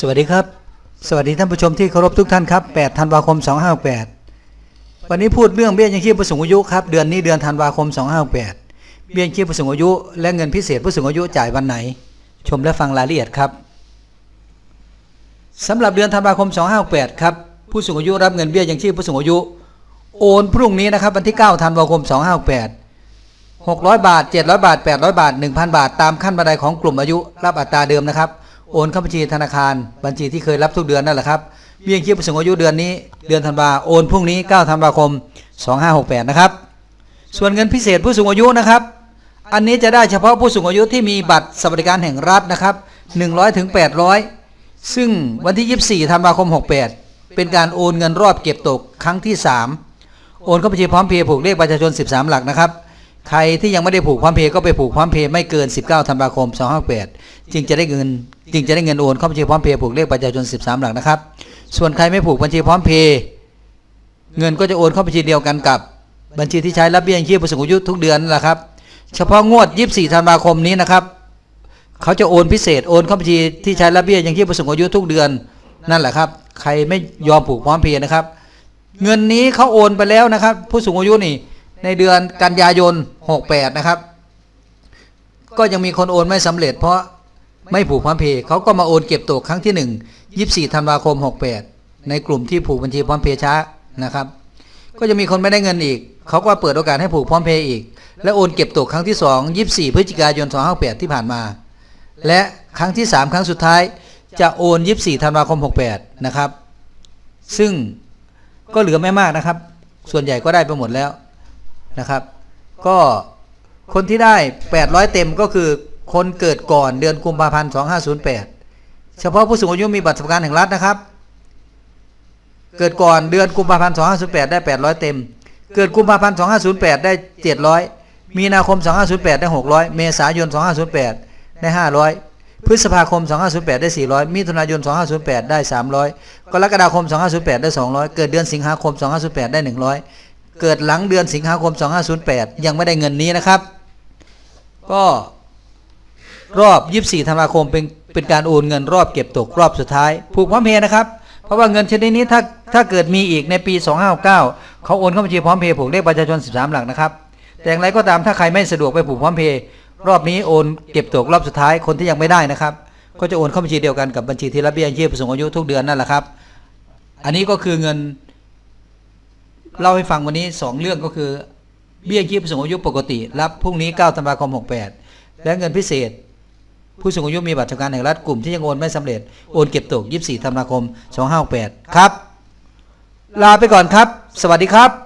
สวัสดีครับ สวัสดีท่านผู้ชมที่เคารพทุกท่านครับ 8 ธันวาคม 2568วันนี้พูดเรื่องเบี้ยยังชีพผู้สูงอายุครับ เดือนนี้เดือนธันวาคม 2568เบี้ยยังชีพผู้สูงอายุ และเงินพิเศษผู้สูงอายุจ่ายวันไหน ชมและฟังรายละเอียดครับสำหรับเดือนธันวาคม 2568ครับ ผู้สูงอายุรับเงินเบี้ยยังชีพผู้สูงอายุ โอนพรุ่งนี้นะครับวันที่ 9 ธันวาคม 2568 600 บาท 700 บาท 800 บาท 1,000 บาท ตามขั้นบันไดของกลุ่มอายุ รับอัตราเดิมนะครับ โอนเข้าบัญชีธนาคาร บัญชีที่เคยรับทุกเดือนนั่นแหละครับเบี้ยยังชีพผู้สูงอายุเดือนนี้ เดือนธันวาโอนพรุ่งนี้9ธันวาคม 2568 นะครับ ส่วนเงินพิเศษผู้สูงอายุนะครับ อันนี้จะได้เฉพาะผู้สูงอายุที่มีบัตรสวัสดิการแห่งรัฐนะครับ100ถึง800 ซึ่งวันที่ 24ธันวาคม 68 เป็นการโอนเงินรอบเก็บตกครั้งที่ 3 โอนเข้าบัญชีพร้อมเพย์ผูกเลขประชาชน 13 หลักนะครับใครที่ยังไม่ได้ผูกพร้อมเพย์ก็ไปผูกพร้อมเพย์ไม่เกิน 19ธันวาคม 258จึงจะได้เงิน จึงจะได้เงินโอนเข้าบัญชีพร้อมเพย์ผูกเลขประชาชน 13 หลักนะครับ ส่วนใครไม่ผูกบัญชีพร้อมเพย์เงินก็จะโอนเข้าบัญชีเดียวกันกับบัญชีที่ใช้รับเบี้ยยังชีพผู้สูงอายุทุกเดือนนั่นแหละครับ เฉพาะงวด 24 ธันวาคมนี้นะครับ เขาจะโอนพิเศษโอนเข้าบัญชีที่ใช้รับเบี้ยยังชีพผู้สูงอายุทุกเดือนนั่นแหละครับ ใครไม่ยอมผูกพร้อมเพย์นะครับ เงินนี้เขาโอนไปแล้วนะครับ ผู้สูงอายุนี่ในเดือนกันยายน 68 นะครับ ก็ยังมีคนโอนไม่สำเร็จเพราะ ไม่ผูกพร้อมเพย์เขาก็มาโอนเก็บตกครั้งที่ 1 24ธันวาคม 68 ในกลุ่มที่ผูกบัญชีพร้อมเพย์ช้านะครับ ก็จะมีคนไม่ได้เงินอีก เขาก็เปิดโอกาสให้ผูกพร้อมเพย์อีก และโอนเก็บตกครั้งที่ 2 24 พฤศจิกายน 258 ที่ผ่านมา และครั้งที่ 3 ครั้งสุดท้ายจะโอน 24ธันวาคม 68 นะครับ ซึ่งก็เหลือไม่มากนะครับ ส่วนใหญ่ก็ได้ไปหมดแล้วนะครับ ก็คนที่ได้ 800 เต็มก็คือ คนเกิดก่อนเดือนกุมภาพันธ์2508 เฉพาะผู้สูงอายุมีบัตรสวัสดิการแห่งรัฐนะครับ เกิดก่อนเดือนกุมภาพันธ์2508 ได้ 800 เต็ม เกิดกุมภาพันธ์2508 ได้ 700 มีนาคม 2508 ได้ 600 เมษายน 2508 ได้ 500 พฤษภาคม 2508 ได้ 400 มิถุนายน 2508 ได้ 300 กรกฎาคม 2508 ได้ 200 เกิดเดือนสิงหาคม 2508 ได้ 100 เกิดหลังเดือนสิงหาคม 2508 ยังไม่ได้เงินนี้นะครับ ก็ รอบ 24 ธันวาคมเป็นเป็นการโอนเงินรอบเก็บตกรอบสุดท้าย ผูกพร้อมเพย์นะครับเพราะว่าเงินชนิดนี้ถ้าถ้าเกิดมีอีกในปี 259เขาโอนเข้าบัญชีพร้อมเพย์ผูกเลขประชาชน 13 หลักนะครับ แต่อย่างไรก็ตามถ้าใครไม่สะดวกไปผูกพร้อมเพย์รอบนี้โอนเก็บตกรอบสุดท้ายคนที่ยังไม่ได้นะครับ ก็จะโอนเข้าบัญชีเดียวกันกับบัญชีที่รับเบี้ยยังชีพผู้สูงอายุทุกเดือนนั่นแหละครับ อันนี้ก็คือเงินเล่าให้ฟังวันนี้ 2 เรื่องก็คือเบี้ยยังชีพผู้สูงอายุปกติ รับพรุ่งนี้9ธันวาคม68และเงินพิเศษ ผู้สูงอายุมีบัตรสวัสดิการแห่งรัฐกลุ่มที่ยังโอนไม่สำเร็จโอนเก็บตก 24 ธันวาคม 2568 ครับ ลาไปก่อนครับ สวัสดีครับ